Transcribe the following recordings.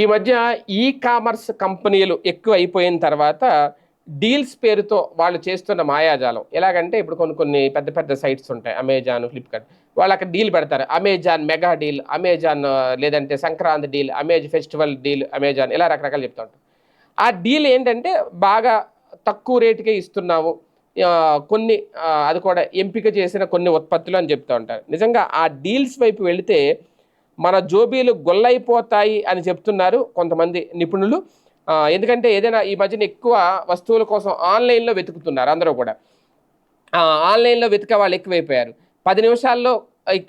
ఈ మధ్య e commerce కంపెనీలు ఎక్కువ అయిపోయిన తర్వాత డీల్స్ పేరుతో వాళ్ళు చేస్తున్న మాయాజాలం. ఎలాగంటే ఇప్పుడు కొన్ని కొన్ని పెద్ద పెద్ద సైట్స్ ఉంటాయి. అమెజాన్ ఫ్లిప్కార్ట్ వాళ్ళు అక్కడ డీల్ పెడతారు. అమెజాన్ మెగా డీల్ అమెజాన్ లేదంటే Sankranti deal amaze festival deal Amazon ఇలా రకరకాలు చెప్తూ ఉంటారు. ఆ డీల్ ఏంటంటే బాగా తక్కువ రేటుకే ఇస్తున్నాము కొన్ని అది కూడా ఎంపిక చేసిన కొన్ని ఉత్పత్తులు అని చెప్తూ ఉంటారు. నిజంగా ఆ డీల్స్ వైపు వెళితే మన జోబీలు గొల్లైపోతాయి అని చెప్తున్నారు కొంతమంది నిపుణులు. ఎందుకంటే ఏదైనా ఈ మధ్యన ఎక్కువ వస్తువుల కోసం ఆన్లైన్లో వెతుకుతున్నారు అందరూ కూడా. ఆన్లైన్లో వెతికే వాళ్ళు ఎక్కువైపోయారు. పది నిమిషాల్లో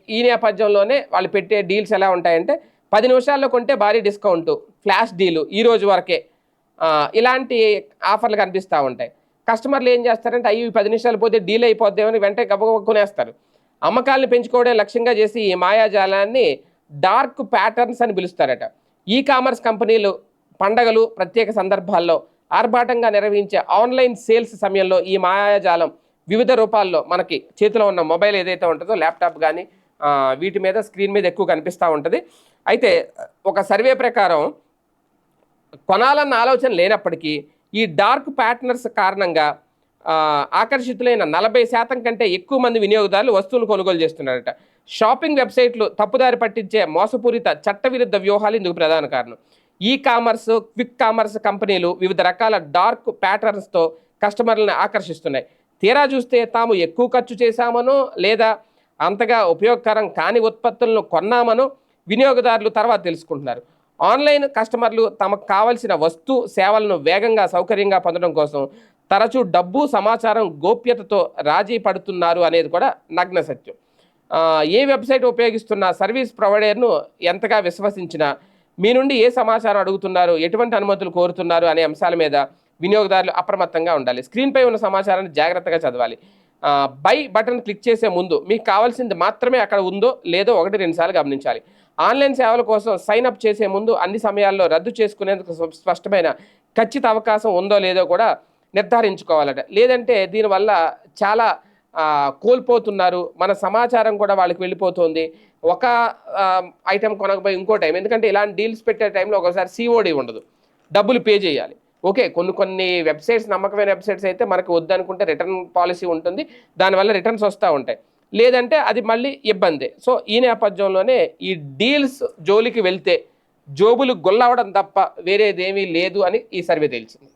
ఈ- నేపథ్యంలోనే వాళ్ళు పెట్టే డీల్స్ ఎలా ఉంటాయంటే పది నిమిషాల్లో కొంటే భారీ డిస్కౌంట్ ఫ్లాష్ డీలు ఈ రోజు వరకే. ఇలాంటి ఆఫర్లు కనిపిస్తూ ఉంటాయి. కస్టమర్లు ఏం చేస్తారంటే అవి పది నిమిషాలు పోతే డీల్ అయిపోద్దేమని వెంటనే గబగబ కొనేస్తారు. అమ్మకాలను పెంచుకోవడం లక్ష్యంగా చేసి ఈ మాయాజాలాన్ని డార్క్ ప్యాటర్న్స్ అని పిలుస్తారట. ఈ కామర్స్ కంపెనీలు పండగలు ప్రత్యేక సందర్భాల్లో ఆర్భాటంగా నిర్వహించే ఆన్లైన్ సేల్స్ సమయంలో ఈ మాయాజాలం వివిధ రూపాల్లో మనకి చేతిలో ఉన్న మొబైల్ ఏదైతే ఉంటుందో ల్యాప్టాప్ కానీ వీటి మీద స్క్రీన్ మీద ఎక్కువ కనిపిస్తూ ఉంటుంది. అయితే ఒక సర్వే ప్రకారం కొనాలన్న ఆలోచన లేనప్పటికీ ఈ డార్క్ ప్యాటర్న్స్ కారణంగా ఆకర్షితులైన నలభై శాతం కంటే ఎక్కువ మంది వినియోగదారులు వస్తువులు కొనుగోలు చేస్తున్నారట. షాపింగ్ వెబ్సైట్లు తప్పుదారి పట్టించే మోసపూరిత చట్టవిరుద్ధ వ్యూహాలు ఇందుకు ప్రధాన కారణం. ఈ కామర్స్ క్విక్ కామర్స్ కంపెనీలు వివిధ రకాల డార్క్ ప్యాటర్న్స్తో కస్టమర్లను ఆకర్షిస్తున్నాయి. తీరా చూస్తే తాము ఎక్కువ ఖర్చు చేశామనో లేదా అంతగా ఉపయోగకరం కాని ఉత్పత్తులను కొన్నామనో వినియోగదారులు తర్వాత తెలుసుకుంటున్నారు. ఆన్లైన్ కస్టమర్లు తమకు కావలసిన వస్తు సేవలను వేగంగా సౌకర్యంగా పొందడం కోసం తరచూ డబ్బు సమాచారం గోప్యతతో రాజీ పడుతున్నారు అనేది కూడా నగ్న సత్యం. ఏ వెబ్సైట్ ఉపయోగిస్తున్న సర్వీస్ ప్రొవైడర్ను ఎంతగా విశ్వసించినా మీ నుండి ఏ సమాచారం అడుగుతున్నారు ఎటువంటి అనుమతులు కోరుతున్నారు అనే అంశాల మీద వినియోగదారులు అప్రమత్తంగా ఉండాలి. స్క్రీన్పై ఉన్న సమాచారాన్ని జాగ్రత్తగా చదవాలి. బై బటన్ క్లిక్ చేసే ముందు మీకు కావాల్సింది మాత్రమే అక్కడ ఉందో లేదో ఒకటి రెండు సార్లు గమనించాలి. ఆన్లైన్ సేవల కోసం సైన్ అప్ చేసే ముందు అన్ని సమయాల్లో రద్దు చేసుకునేందుకు స్పష్టమైన ఖచ్చిత అవకాశం ఉందో లేదో కూడా నిర్ధారించుకోవాలట. లేదంటే దీనివల్ల చాలా కోల్పోతున్నారు. మన సమాచారం కూడా వాళ్ళకి వెళ్ళిపోతుంది. ఒక ఐటెం కొనకపోయి ఇంకో టైం. ఎందుకంటే ఇలాంటి డీల్స్ పెట్టే టైంలో ఒకసారి సిఓడి ఉండదు. డబ్బులు పే చేయాలి. ఓకే కొన్ని కొన్ని వెబ్సైట్స్ నమ్మకమైన వెబ్సైట్స్ అయితే మనకు వద్దనుకుంటే రిటర్న్ పాలసీ ఉంటుంది. దానివల్ల రిటర్న్స్ వస్తూ ఉంటాయి. లేదంటే అది మళ్ళీ ఇబ్బంది. సో ఈ నేపథ్యంలోనే ఈ డీల్స్ జోలికి వెళ్తే జోబులు గొల్లవడం తప్ప వేరేదేమీ లేదు అని ఈ సర్వే తేల్చింది.